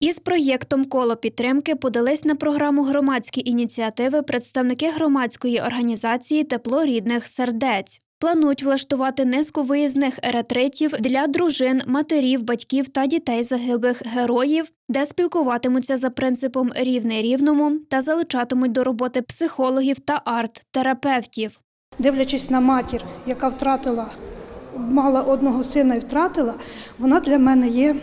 Із проєктом коло підтримки подались на програму громадські ініціативи представники громадської організації Тепло рідних сердець. Планують влаштувати низку виїзних ретритів для дружин, матерів, батьків та дітей загиблих героїв, де спілкуватимуться за принципом рівне рівному та залучатимуть до роботи психологів та арт-терапевтів. Дивлячись на матір, яка втратила, мала одного сина і втратила, вона для мене є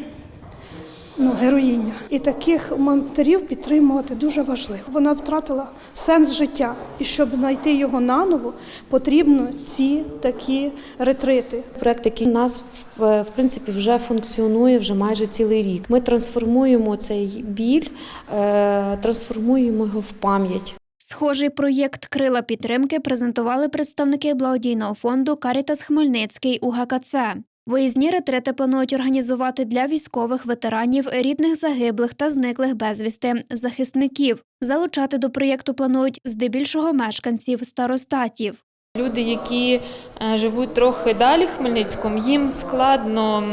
ну, героїня. І таких матерів підтримувати дуже важливо. Вона втратила сенс життя. І щоб знайти його наново, потрібно ці такі ретрити. Проект, який у нас в, в принципі вже функціонує вже майже цілий рік. Ми трансформуємо цей біль, е, трансформуємо його в пам'ять. Схожий проєкт Крила підтримки презентували представники благодійного фонду Карітас Хмельницький у ГКЦ. Виїзні ретрити планують організувати для військових ветеранів, рідних загиблих та зниклих безвісти захисників. Залучати до проєкту планують здебільшого мешканців старостатів. Люди, які е, живуть трохи далі Хмельницьком, їм складно,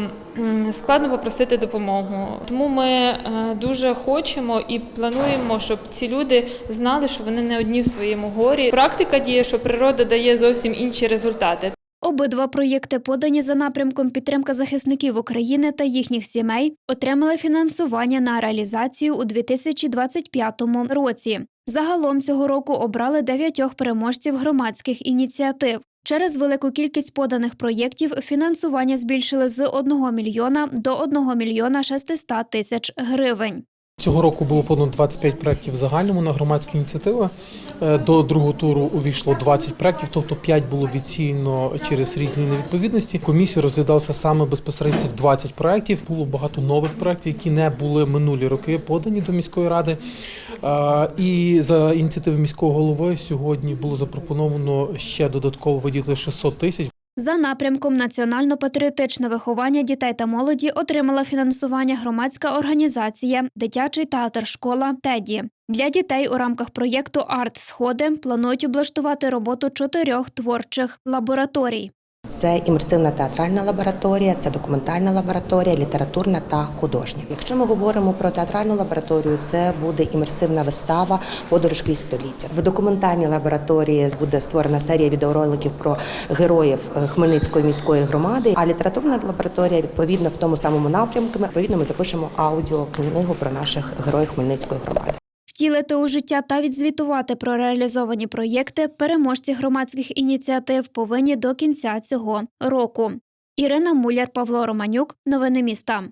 складно попросити допомогу. Тому ми е, дуже хочемо і плануємо, щоб ці люди знали, що вони не одні в своєму горі. Практика діє, що природа дає зовсім інші результати. Обидва проєкти, подані за напрямком підтримка захисників України та їхніх сімей, отримали фінансування на реалізацію у 2025 році. Загалом цього року обрали дев'ятьох переможців громадських ініціатив. Через велику кількість поданих проєктів фінансування збільшили з 1 мільйона до 1 мільйона 600 тисяч гривень. Цього року було подано 25 проєктів в загальному на громадські ініціативи. Е, До другого туру увійшло 20 проєктів, тобто 5 було відсіяно через різні невідповідності. Комісію розглядалося саме безпосередньо цих 20 проєктів. Було багато нових проєктів, які не були минулі роки подані до міської ради. Е, І за ініціативи міського голови сьогодні було запропоновано ще додатково виділити 600 тисяч. За напрямком національно-патріотичне виховання дітей та молоді отримала фінансування громадська організація Дитячий театр школа Теді. Для дітей у рамках проєкту Арт Сходи планують облаштувати роботу чотирьох творчих лабораторій. Це імерсивна театральна лабораторія, це документальна лабораторія, літературна та художня. Якщо ми говоримо про театральну лабораторію, це буде імерсивна вистава Подорож крізь століття. В документальній лабораторії буде створена серія відеороликів про героїв е, Хмельницької міської громади. А літературна лабораторія відповідно в тому самому напрямку. Відповідно, ми запишемо аудіокнигу про наших героїв Хмельницької громади. Втілити у життя та відзвітувати про реалізовані проєкти переможці громадських ініціатив повинні до кінця цього року. Ірина Муляр, Павло Романюк. Новини міста.